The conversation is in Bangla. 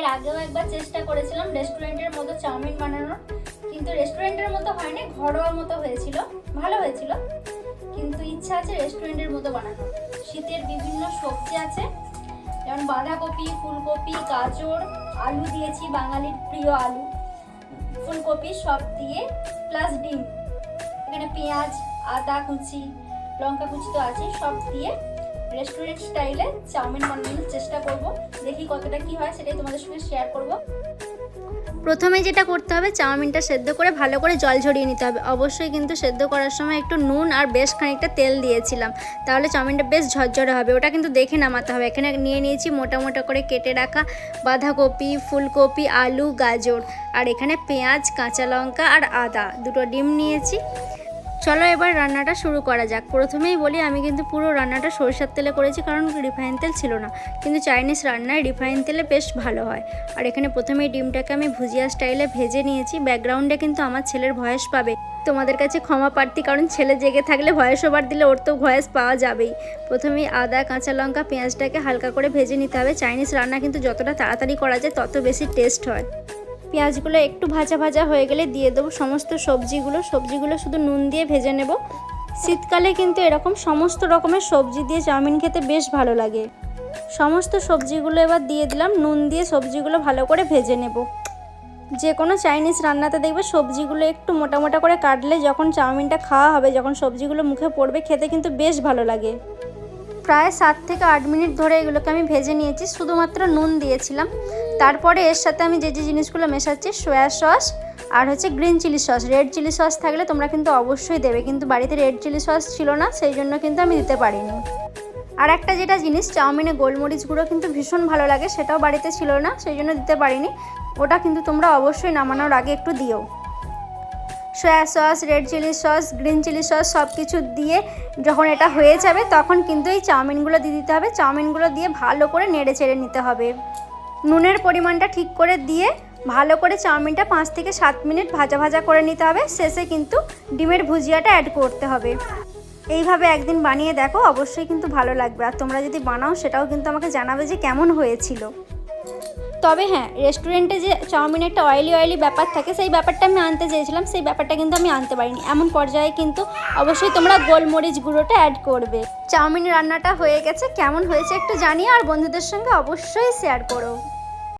এর আগেও একবার চেষ্টা করেছিলাম রেস্টুরেন্টের মতো চাউমিন বানানোর, কিন্তু রেস্টুরেন্টের মতো হয়নি ঘরোয়ার মতো হয়েছিল, ভালো হয়েছিল, কিন্তু ইচ্ছা আছে রেস্টুরেন্টের মতো বানানো শীতের বিভিন্ন সবজি আছে, যেমন বাঁধাকপি, ফুলকপি, গাজর, আলু দিয়েছি, বাঙালির প্রিয় আলু, ফুলকপি সব দিয়ে প্লাস ডিম। এখানে পেঁয়াজ, আদা কুচি, লঙ্কা কুচি তো আছে সব দিয়ে রেস্টুরেন্ট স্টাইলে চাউমিন বানানোর চেষ্টা করব। দেখি কতটা কি হয়, সেটাই তোমাদের সঙ্গে শেয়ার করব। প্রথমে যেটা করতে হবে, চাউমিনটা সেদ্ধ করে ভালো করে জল ঝরিয়ে নিতে হবে। অবশ্যই কিন্তু সেদ্ধ করার সময় একটু নুন আর বেশ খানিকটা তেল দিয়েছিলাম। তাহলে চাউমিনটা বেশ ঝরঝরে হবে। ওটা কিন্তু দেখে নামাতে হবে। এখানে নিয়ে নিয়েছি মোটা মোটা করে কেটে রাখা বাঁধাকপি, ফুলকপি, আলু, গাজর। আর এখানে পেঁয়াজ, কাঁচা লঙ্কা আর আদা। দুটো ডিম নিয়েছি। চলো এবার রান্নাটা শুরু করা যাক। প্রথমেই বলি, আমি কিন্তু পুরো রান্নাটা সরিষার তেলে করেছি কারণ রিফাইন তেল ছিল না। কিন্তু চাইনিজ রান্নায় রিফাইন তেলে বেশ ভালো হয়। আর এখানে প্রথমেই ডিমটাকে আমি ভুজিয়া স্টাইলে ভেজে নিয়েছি। ব্যাকগ্রাউন্ডে কিন্তু আমার ছেলের ভয়েস পাবে। তোমাদের কাছে ক্ষমা প্রার্থী, কারণ ছেলে জেগে থাকলে ভয়েস ওভার দিলে ওর তো ভয়েস পাওয়া যাবেই। প্রথমেই আদা, কাঁচা লঙ্কা, পেঁয়াজটাকে হালকা করে ভেজে নিতে হবে। চাইনিজ রান্না কিন্তু যতটা তাড়াতাড়ি করা যায়, তত বেশি টেস্ট হয়। পেঁয়াজগুলো একটু ভাজা ভাজা হয়ে গেলে দিয়ে দেবো সমস্ত সবজিগুলো। সবজিগুলো শুধু নুন দিয়ে ভেজে নেব। শীতকালে কিন্তু এরকম সমস্ত রকমের সবজি দিয়ে চাউমিন খেতে বেশ ভালো লাগে। সমস্ত সবজিগুলো এবার দিয়ে দিলাম, নুন দিয়ে সবজিগুলো ভালো করে ভেজে নেব। যে কোনো চাইনিজ রান্নাতে দেখবে সবজিগুলো একটু মোটা মোটা করে কাটলে যখন চাউমিনটা খাওয়া হবে, যখন সবজিগুলো মুখে পড়বে, খেতে কিন্তু বেশ ভালো লাগে। প্রায় সাত থেকে আট মিনিট ধরে এগুলোকে আমি ভেজে নিয়েছি। শুধুমাত্র নুন দিয়েছিলাম। তারপরে এর সাথে আমি যে যে জিনিসগুলো মেশাচ্ছি সয়া সস আর হচ্ছে green chilli sauce red chilli sauce থাকলে তোমরা কিন্তু অবশ্যই দেবে, কিন্তু বাড়িতে রেড চিলি সস ছিল না, সেই জন্য কিন্তু আমি দিতে পারিনি। আর একটা যেটা জিনিস, চাউমিনে গোলমরিচ গুঁড়ো কিন্তু ভীষণ ভালো লাগে, সেটাও বাড়িতে ছিল না, সেই জন্য দিতে পারিনি। ওটা কিন্তু তোমরা অবশ্যই নামানোর আগে একটু দিও। Soya sauce, red chilli sauce, green chilli sauce সব কিছু দিয়ে যখন এটা হয়ে যাবে তখন কিন্তু এই চাউমিনগুলো দিয়ে দিতে হবে। চাউমিনগুলো দিয়ে ভালো করে নেড়ে চেড়ে নিতে হবে। নুনের পরিমাণটা ঠিক করে দিয়ে ভালো করে চাউমিনটা পাঁচ থেকে সাত মিনিট ভাজা ভাজা করে নিতে হবে। শেষে কিন্তু ডিমের ভুজিয়াটা অ্যাড করতে হবে। এইভাবে একদিন বানিয়ে দেখো, অবশ্যই কিন্তু ভালো লাগবে। আর তোমরা যদি বানাও, সেটাও কিন্তু আমাকে জানাবে যে কেমন হয়েছিল। তবে হ্যাঁ রেস্টুরেন্টে যে চাউমিনে একটা অয়েলি অয়েলি ব্যাপার থাকে, সেই ব্যাপারটা আমি আনতে চেয়েছিলাম, সেই ব্যাপারটা কিন্তু আমি আনতে পারিনি। এমন পর্যায়ে কিন্তু অবশ্যই তোমরা গোলমরিচ গুঁড়োটা অ্যাড করবে। চাউমিন রান্নাটা হয়ে গেছে, কেমন হয়েছে একটু জানিয়ে আর বন্ধুদের সঙ্গে অবশ্যই শেয়ার করো।